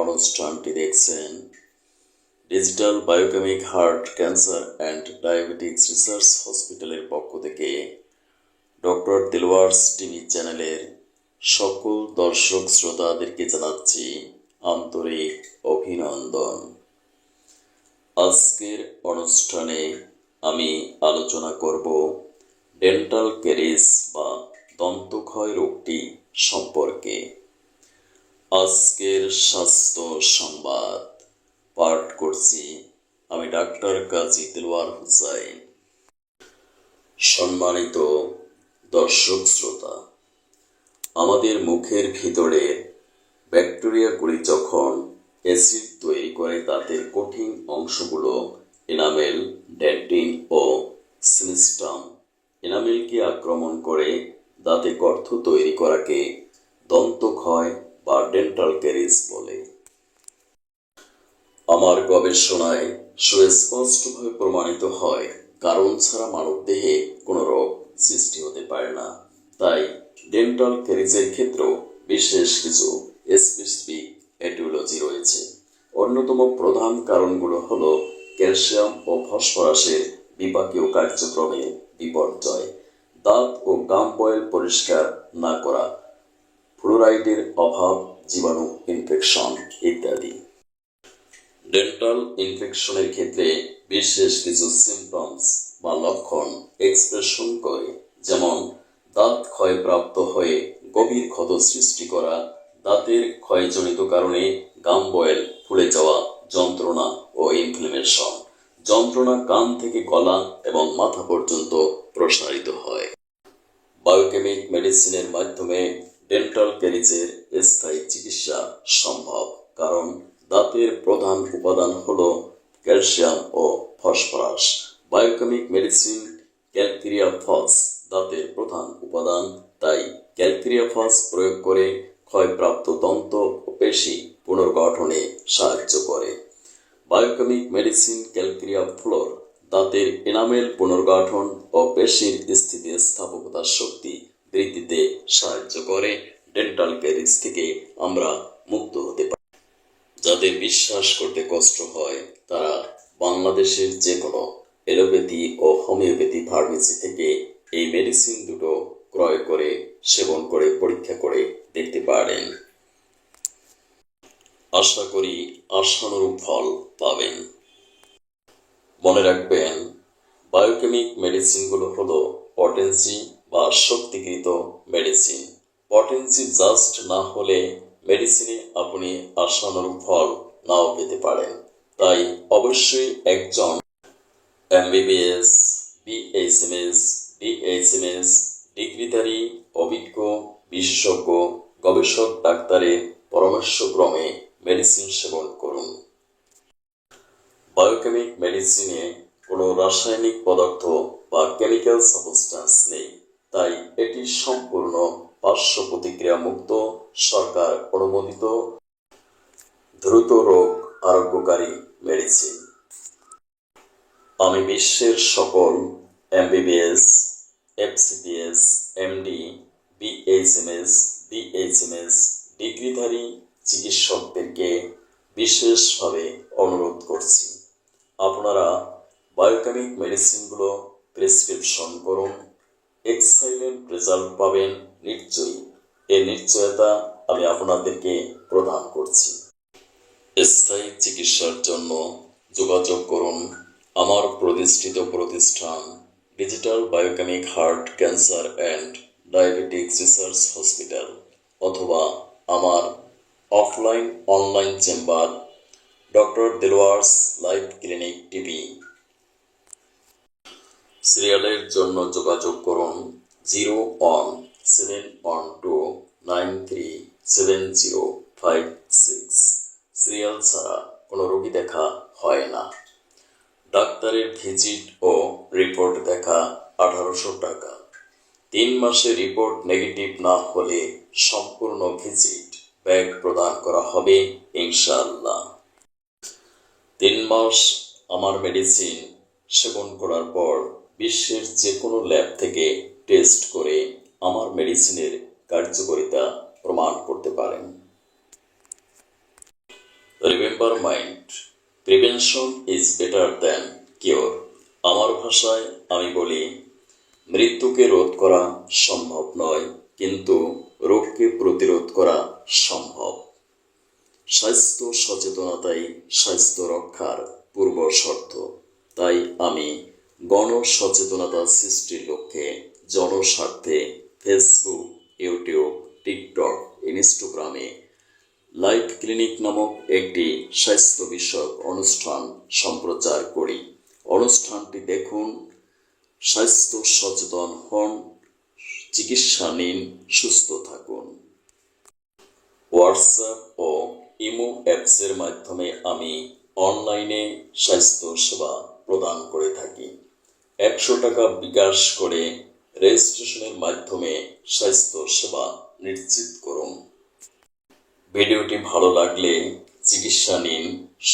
অনুষ্ঠানটি দেখছেন। Digital biochemic heart cancer and diabetics research হসপিটালের পক্ষ থেকে ডক্টর দিলওয়ার্স টিভি চ্যানেলের সকল দর্শক শ্রোতাদেরকে জানাচ্ছি আন্তরিক অভিনন্দন। আজকের অনুষ্ঠানে আমি আলোচনা করব ডেন্টাল ক্যারিস বা দন্তক্ষয় রোগটি সম্পর্কে। আজকের স্বাস্থ্য সংবাদ। পাঠ করছি আমি ডাক্তার কাজী দিলওয়ার হুসাইন। সম্মানিত দর্শক শ্রোতা, আমাদের মুখের ভিতরে ব্যাকটেরিয়াগুলি যখন অ্যাসিড তৈরি করে দাঁতের কঠিন অংশগুলো এনামেল, ডেন্টিন ও সিনিস্টাম এনামেলকে আক্রমণ করে দাঁতে গর্ত তৈরি করাকে দন্তক্ষয় বা ডেন্টাল ক্যারিজ বলে। আমার গবেষণায় সুস্পষ্টভাবে প্রমাণিত হয়, কারণ ছাড়া মানবদেহে কোনো রোগ সৃষ্টি হতে পারে না। তাই ডেন্টাল ক্যারিজের ক্ষেত্রেও বিশেষ কিছু স্পেসিফিক এটিওলজি রয়েছে। অন্যতম প্রধান কারণগুলো হল ক্যালসিয়াম ও ফসফরাসের বিপাকীয় কার্যক্রমে বিপর্যয়, দাঁত ও গাম পরিষ্কার না করা ফ্লোরাইডের অভাব, জীবাণু ইনফেকশন ইত্যাদি। ডেন্টাল ইনফেকশনের ক্ষেত্রে বিশেষ কিছু সিমটমস বা লক্ষণ এক্সপ্রেশন করে, যেমন দাঁত ক্ষয়প্রাপ্ত হয়ে গভীর ক্ষত সৃষ্টি করা, দাঁতের ক্ষয়জনিত কারণে গাম বয়েল ফুলে যাওয়া, যন্ত্রণা ও ইনফ্লেমেশন যন্ত্রণা কান থেকে গলা এবং মাথা পর্যন্ত প্রসারিত হয়। বায়োকেমিক মেডিসিনের মাধ্যমে ডেন্টাল ক্যারিজের স্থায়ী চিকিৎসা সম্ভব, কারণ দাঁতের প্রধান উপাদান হল ক্যালসিয়াম ও phosphorus. Biochemic medicine calcarea phos দাঁতের প্রধান উপাদান, তাই ক্যালকেরিয়া ফস প্রয়োগ করে ক্ষয়প্রাপ্ত দন্ত ও পেশি পুনর্গঠনে সাহায্য করে। বায়োকেমিক মেডিসিন ক্যালকেরিয়া ফ্লোর দাঁতের এনামেল পুনর্গঠন ও পেশির স্থিতিস্থাপকতার শক্তি বৃদ্ধিতে সাহায্য করে ডেন্টাল ক্যারিজ থেকে আমরা মুক্ত হতে পারি। যাদের বিশ্বাস করতে কষ্ট হয়, তারা বাংলাদেশের যে কোনো এলোপ্যাথি ও হোমিওপ্যাথি ফার্মেসি থেকে এই মেডিসিন দুটো ক্রয় করে, সেবন করে, পরীক্ষা করে দেখতে পারেন। আশা করি আশানুরূপ ফল পাবেন। মনে রাখবেন বায়োকেমিক মেডিসিনগুলো হলো পটেন্সি বা শক্তিকৃত মেডিসিন পটেন্সি জাস্ট না হলে মেডিসিনে আপনি আশানুরূপ ফল নাও পেতে পারেন। তাই অবশ্যই একজন এমবিবিএস বিএইচএমএস ডিএইচএমএস ডিগ্রিধারী, অভিজ্ঞ, বিশেষজ্ঞ, গবেষক, ডাক্তারের পরামর্শক্রমে মেডিসিন সেবন করুন। বায়োকেমিক মেডিসিনে কোনো রাসায়নিক পদার্থ বা কেমিক্যাল সাবস্টেন্স নেই। তাই এটি সম্পূর্ণ পার্শ্ব প্রতিক্রিয়া মুক্ত, সরকার অনুমোদিত, দ্রুত রোগ আরোগ্যকারী মেডিসিন। আমি বিশ্বের সকল MBBS FCPS MD BHMS DHMS ডিগ্রিধারী চিকিৎসকদেরকে বিশেষভাবে অনুরোধ করছি। আপনারা বায়োকেমিক মেডিসিনগুলো প্রেসক্রিপশন করুন। এক্সাইলেন্ট রেজাল্ট পাবেন নিশ্চয়ই। এর নিশ্চয়তা আমি আপনাদেরকে প্রদান করছি। স্থায়ী চিকিৎসার জন্য যোগাযোগ করুন আমার প্রতিষ্ঠিত প্রতিষ্ঠান digital biochemic heart cancer and diabetics research hospital অথবা আমার offline online chamber doctor Dilwar's live clinic TV. সিরিয়ালের জন্য যোগাযোগ করুন zero one seven one two nine three seven zero five six. Serial ছাড়া কোনো রোগী দেখা হয় না। ডাক্তারের ভিজিট ও রিপোর্ট দেখা আঠারোশো টাকা। তিন মাসে রিপোর্ট নেগেটিভ না হলে সম্পূর্ণ ভিজিট ব্যাগ প্রদান করা হবে ইনশাআল্লাহ। তিন মাস আমার মেডিসিন সেবন করার পর বিশ্বের যে কোনো ল্যাব থেকে টেস্ট করে আমার মেডিসিনের কার্যকারিতা প্রমাণ করতে পারেন। Remember mind prevention is better than cure আমার ভাষায় আমি বলি, মৃত্যুকে রোধ করা সম্ভব নয়, কিন্তু রোগকে প্রতিরোধ করা সম্ভব। স্বাস্থ্য সচেতনতাই স্বাস্থ্য রক্ষার পূর্ব শর্ত। তাই আমি গণ সচেতনতা সৃষ্টির লক্ষ্যে জনস্বার্থে ফেসবুক, ইউটিউব, টিকটক, ইনস্টাগ্রামে লাইফ ক্লিনিক নামক একটি স্বাস্থ্য বিষয়ক অনুষ্ঠান সম্প্রচার করি। অনুষ্ঠানটি দেখুন, স্বাস্থ্য সচেতন হন, চিকিৎসা নিন, সুস্থ থাকুন। হোয়াটসঅ্যাপ ও ইমো অ্যাপসের মাধ্যমে আমি অনলাইনে স্বাস্থ্য সেবা প্রদান করে থাকি। একশো টাকা বিকাশ করে রেজিস্ট্রেশনের মাধ্যমে স্বাস্থ্য সেবা নিশ্চিত করুন। ভিডিওটি ভালো লাগলে চিকিৎসা নিন,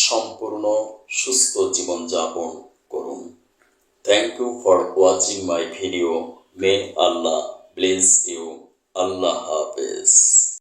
সম্পূর্ণ সুস্থ জীবনযাপন করুন। Thank you for watching my video may Allah bless you আল্লাহ হাফেজ